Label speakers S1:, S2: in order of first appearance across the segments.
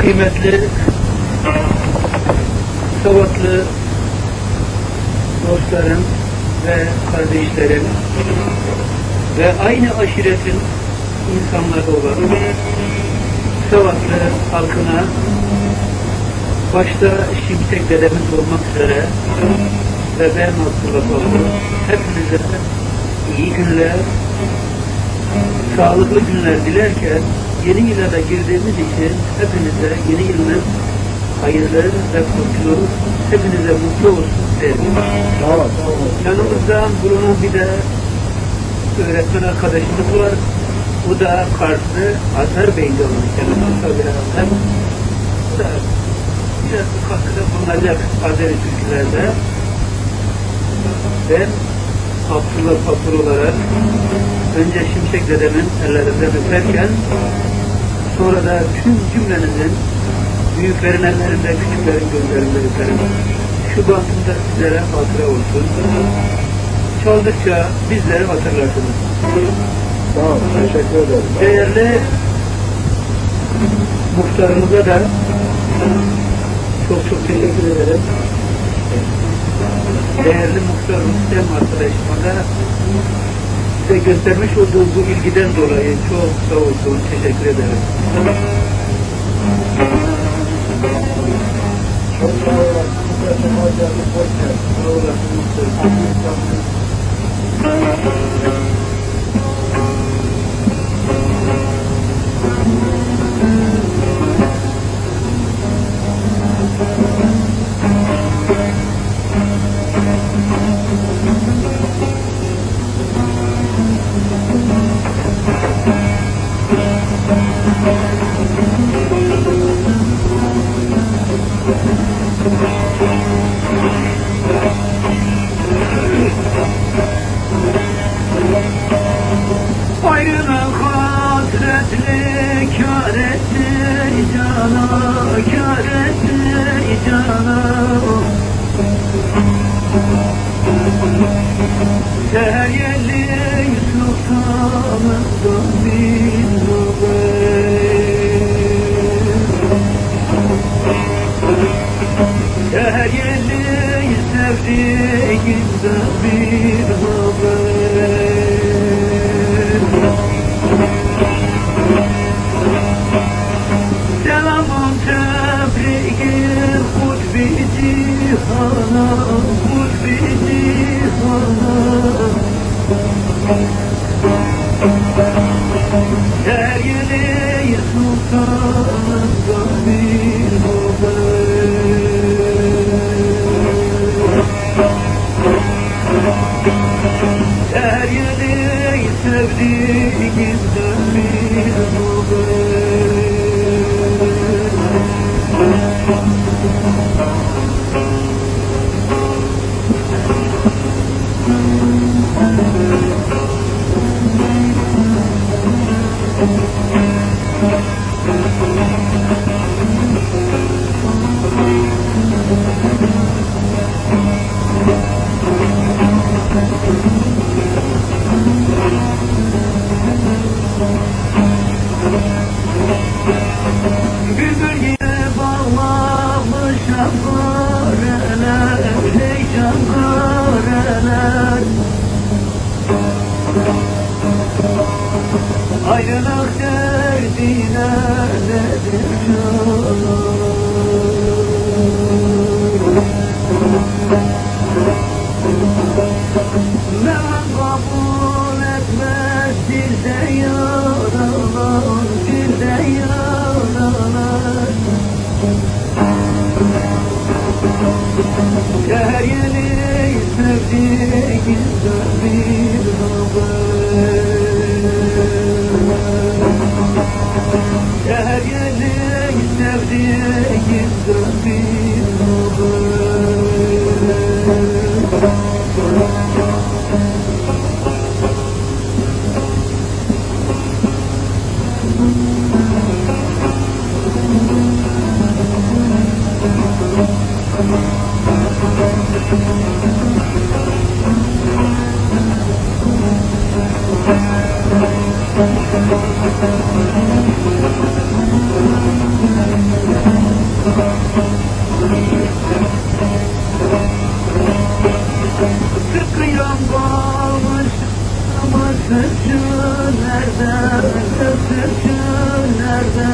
S1: Kıymetli Savatlı dostlarım ve kardeşlerim ve aynı aşiretin insanları olan Savatlı halkına başta Şimşek dedemiz olmak üzere ve ben Abdullah Avru hepinize iyi günler, sağlıklı günler dilerken yeni yıla da girdiğimiz için hepinize yeni yılın hayırlı ve kutlu, hepinize mutlu olsun derim.
S2: Sağ ol. Sağ ol.
S1: Yanımızda bulunan bir de öğretmen arkadaşımız var. Bu da Karslı Bey'de olan tabi herhalde. Bu da biraz bir katkıda bulunacak Azeri türkülerde. Ben Abdullah Fatur olarak önce Şimşek dedemin ellerinden öperken sonra da tüm cümlenizin büyüklerin ellerinde, küçüklerin gözlerinde öperim. Şu bantımda sizlere hatıra olsun. Çaldıkça bizleri hatırlarsınız.
S2: Sağ ol. Teşekkür ederim.
S1: Değerli muhtarımıza da çok çok teşekkür ederim. Değerli muhtar Rüstem arkadaşıma da size göstermiş olduğu bu ilgiden dolayı çok sağ olsun, teşekkür ederim.
S2: Çok sağ ol. Bu kadar sefa geldin. Hoş geldin.
S1: Sağ olasın cana, kâr ettir cana. Seher yeli sultanımdan Her yeri sultanımdan bir yeri sevdiğimden bir haber. Şafareler. Ayrılık derdine nedir can? Her yeni sevdiğimden bir Sıkıyam bağmış ama nerede, sözcü nerede?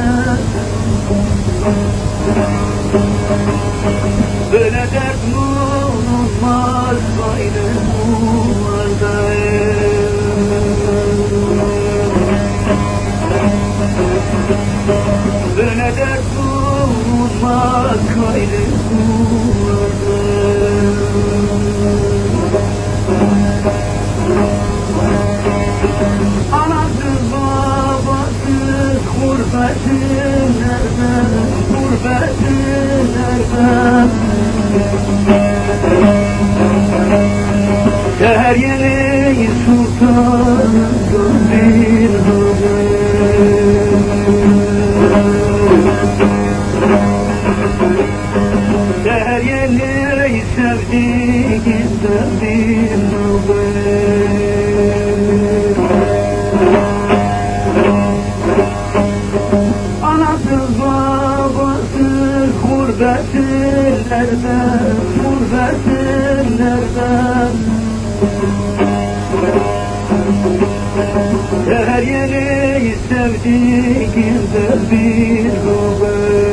S1: Seher yeni sultan bir Seher yeni sevdiğinde bir babasız gurbetillerde Gurbetillerde Her yeri sevdiğimde bir gurbet